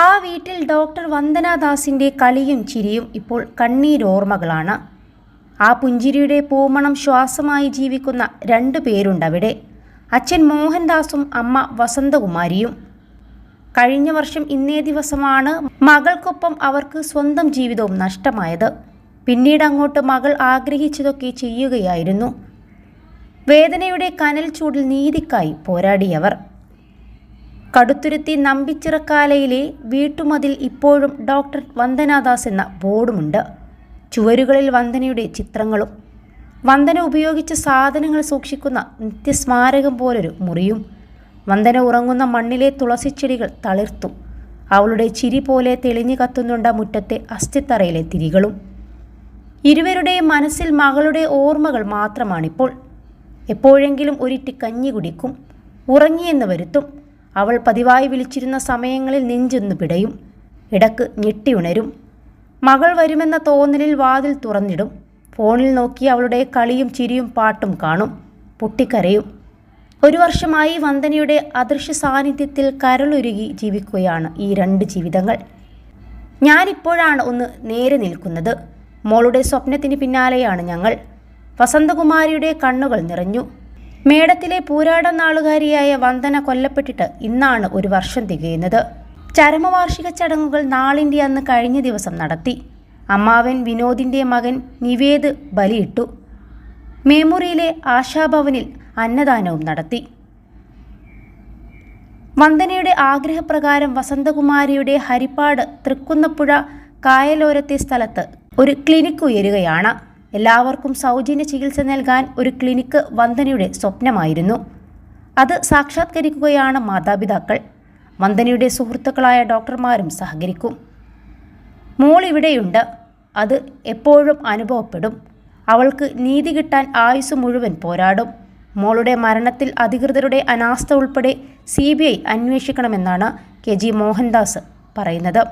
ആ വീട്ടിൽ ഡോക്ടർ വന്ദനാദാസിന്റെ കളിയും ചിരിയും ഇപ്പോൾ കണ്ണീരോർമ്മകളാണ്. ആ പുഞ്ചിരിയുടെ പൂമണം ശ്വാസമായി ജീവിക്കുന്ന രണ്ടു പേരുണ്ടവിടെ. അച്ഛൻ മോഹൻദാസും അമ്മ വസന്തകുമാരിയും. കഴിഞ്ഞ വർഷം ഇന്നേ ദിവസമാണ് മകൾക്കൊപ്പം അവർക്ക് സ്വന്തം ജീവിതവും നഷ്ടമായത്. പിന്നീട് അങ്ങോട്ട് മകൾ ആഗ്രഹിച്ചതൊക്കെ ചെയ്യുകയായിരുന്നു. വേദനയുടെ കനൽ ചൂടിൽ നീതിക്കായി പോരാടിയവർ. കടുത്തുരുത്തി നമ്പിച്ചിറക്കാലയിലെ വീട്ടുമതിൽ ഇപ്പോഴും ഡോക്ടർ വന്ദനാദാസ് എന്ന ബോർഡുമുണ്ട്. ചുവരുകളിൽ വന്ദനയുടെ ചിത്രങ്ങളും വന്ദന ഉപയോഗിച്ച സാധനങ്ങൾ സൂക്ഷിക്കുന്ന നിത്യസ്മാരകം പോലൊരു മുറിയും വന്ദന ഉറങ്ങുന്ന മണ്ണിലെ തുളസിച്ചെടികൾ തളിർത്തും. അവളുടെ ചിരി പോലെ തെളിഞ്ഞു കത്തുന്നുണ്ട മുറ്റത്തെ അസ്ഥിത്തറയിലെ തിരികളും. ഇരുവരുടെയും മനസ്സിൽ മകളുടെ ഓർമ്മകൾ മാത്രമാണിപ്പോൾ. എപ്പോഴെങ്കിലും ഒരിറ്റ് കഞ്ഞി കുടിക്കും ഉറങ്ങിയെന്ന് വരുത്തും. അവൾ പതിവായി വിളിച്ചിരുന്ന സമയങ്ങളിൽ നെഞ്ചൊന്ന് പിടയും. ഇടയ്ക്ക് ഞെട്ടിയുണരും മകൾ വരുമെന്ന തോന്നലിൽ വാതിൽ തുറന്നിടും. ഫോണിൽ നോക്കി അവളുടെ കളിയും ചിരിയും പാട്ടും കാണും. പൊട്ടിക്കരയും. ഒരു വർഷമായി വന്ദനയുടെ അദൃശ്യ സാന്നിധ്യത്തിൽ കരളുരുകി ജീവിക്കുകയാണ് ഈ രണ്ട് ജീവിതങ്ങൾ. ഞാനിപ്പോഴാണ് ഒന്ന് നേരെ നിൽക്കുന്നത്. മോളുടെ സ്വപ്നത്തിന് പിന്നാലെയാണ് ഞങ്ങൾ. വസന്തകുമാരിയുടെ കണ്ണുകൾ നിറഞ്ഞു. മേടത്തിലെ പൂരാട നാളുകാരിയായ വന്ദന കൊല്ലപ്പെട്ടിട്ട് ഇന്നാണ് ഒരു വർഷം തികയുന്നത്. ചരമവാർഷിക ചടങ്ങുകൾ നാളിന്റെ അന്ന് കഴിഞ്ഞ ദിവസം നടത്തി. അമ്മാവൻ വിനോദിന്റെ മകൻ നിവേദ് ബലിയിട്ടു. മേമുറിയിലെ ആശാഭവനിൽ അന്നദാനവും നടത്തി. വന്ദനയുടെ ആഗ്രഹപ്രകാരം വസന്തകുമാരിയുടെ ഹരിപ്പാട് തൃക്കുന്നപ്പുഴ കായലോരത്തെ സ്ഥലത്ത് ഒരു ക്ലിനിക്ക് ഉയരുകയാണ്. എല്ലാവർക്കും സൗജന്യ ചികിത്സ നൽകാൻ ഒരു ക്ലിനിക്ക് വന്ദനയുടെ സ്വപ്നമായിരുന്നു. അത് സാക്ഷാത്കരിക്കുകയാണ് മാതാപിതാക്കൾ. വന്ദനയുടെ സുഹൃത്തുക്കളായ ഡോക്ടർമാരും സഹകരിക്കും. മോൾ ഇവിടെയുണ്ട്. അത് എപ്പോഴും അനുഭവപ്പെടും. അവൾക്ക് നീതി കിട്ടാൻ ആയുസ് മുഴുവൻ പോരാടും. മോളുടെ മരണത്തിൽ അധികൃതരുടെ അനാസ്ഥ ഉൾപ്പെടെ സി ബി ഐ അന്വേഷിക്കണമെന്നാണ് കെ ജി മോഹൻദാസ് പറയുന്നത്.